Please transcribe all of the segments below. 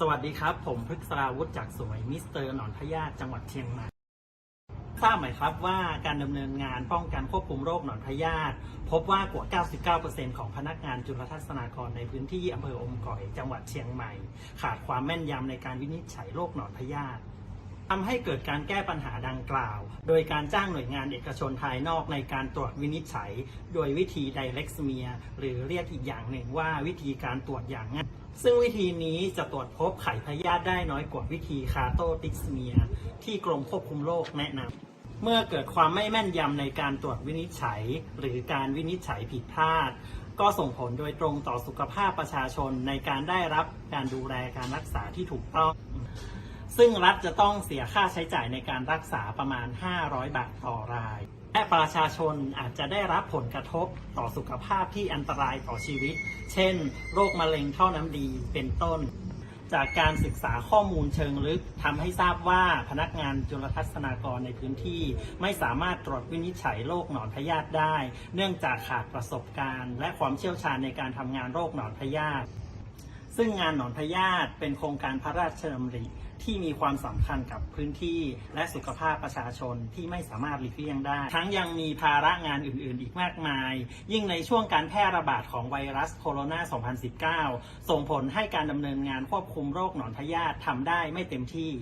สวัสดีครับ ผมพฤกษราวุฒิจากสวยมิสเตอร์หนอนพยาธิจังหวัดเชียงใหม่ทราบไหมครับว่าการดำเนินงานป้องกันควบคุมโรคหนอนพยาธิพบว่ากว่า 99%ของพนักงานจุลทรรศนากรในพื้นที่อำเภออมก่อยจังหวัดเชียงใหม่ ขาดความแม่นยำในการวินิจฉัยโรคหนอนพยาธิทำให้เกิดการแก้ปัญหาดังกล่าว โดยการจ้างหน่วยงานเอกชนภายนอกในการตรวจวินิจฉัย โดยวิธี direct smear หรือเรียกอีกอย่างหนึ่งว่าวิธีการตรวจอย่างง่าย ซึ่งวิธีนี้จะตรวจพบไข่พยาธิได้น้อยกว่าวิธีคาโตติกสเมีย ที่กรมควบคุมโรคแนะนำเมื่อเกิดความไม่แม่นยำในการตรวจวินิจฉัย หรือการวินิจฉัยผิดพลาด ก็ส่งผลโดยตรงต่อสุขภาพประชาชนในการได้รับการดูแลการรักษาที่ถูกต้อง ซึ่งรัฐจะต้องเสียค่าใช้จ่ายในการรักษาประมาณ 500 บาทต่อราย และประชาชนอาจจะได้รับผลกระทบต่อสุขภาพที่อันตรายต่อชีวิต เช่น โรคมะเร็งท่อน้ำดีเป็นต้น จากการศึกษาข้อมูลเชิงลึกทำให้ทราบว่าพนักงานจุลทรรศนากรในพื้นที่ ไม่สามารถตรวจวินิจฉัยโรคหนอนพยาธิได้ เนื่องจากขาดประสบการณ์ และความเชี่ยวชาญในการทำงานโรคหนอนพยาธิ ซึ่งงานหนอนพยาธิเป็นโครงการพระราชดำริที่มีความสำคัญกับพื้นที่และสุขภาพประชาชนที่ไม่สามารถหลีกเลี่ยงได้ ทั้งยังมีภาระงานอื่น ๆ อีกมากมาย ยิ่งในช่วงการแพร่ระบาดของไวรัสโคโรนา 2019 ส่งผลให้การดำเนินงานควบคุมโรคหนอนพยาธิทำได้ไม่เต็มที่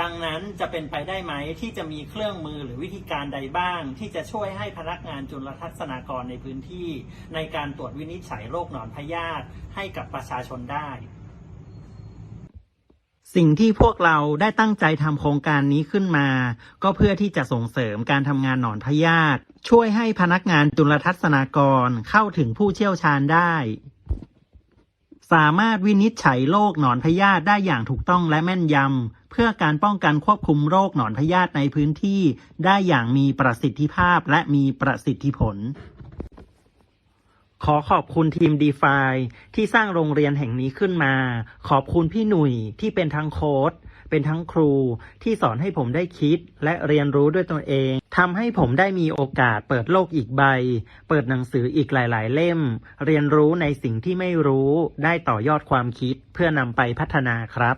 ดังนั้นจะเป็นไปได้ไหมที่จะมีเครื่องมือหรือวิธีการใดบ้าง ที่จะช่วยให้พนักงานจุลทรรศนากรในพื้นที่ ในการตรวจวินิจฉัยโรคหนอนพยาธิให้กับประชาชนได้ สิ่งที่พวกเราได้ตั้งใจทำโครงการนี้ขึ้นมา ก็เพื่อที่จะส่งเสริมการทำงานหนอนพยาธิช่วยให้พนักงานจุลทรรศนากรเข้าถึงผู้เชี่ยวชาญได้ สามารถวินิจฉัยโรคหนอนพยาธิได้อย่างถูกต้องและแม่นยำ เพื่อการป้องกันควบคุมโรคหนอนพยาธิในพื้นที่ ได้อย่างมีประสิทธิภาพและมีประสิทธิผล ขอขอบคุณทีม d e f าที่สร้างโรงเรียนแห่งนี้ขึ้นมา ขอบคุณพี่หนุ่ยที่เป็นทั้งโค้ด เป็นทั้งครูที่สอนให้ผมได้คิดและเรียนรู้ด้วยตนเองทำให้ผมได้มีโอกาสเปิดโลกอีกใบ เปิดหนังสืออีกหลาย ๆ เล่ม เรียนรู้ในสิ่งที่ไม่รู้ได้ต่อยอดความคิดเพื่อนำไปพัฒนาครับ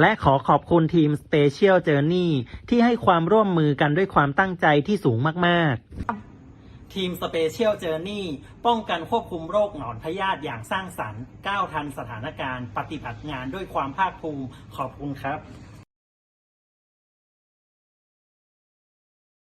และขอขอบคุณทีม Special Journey ที่ให้ความร่วมมือกันด้วยความตั้งใจที่สูงมาก ๆ ทีมสเปเชียลเจอร์นี่ป้องกันควบคุมโรคหนอนพยาธิอย่างสร้างสรรค์ก้าวทันสถานการณ์ ปฏิบัติงานด้วยความภาคภูมิขอบคุณครับ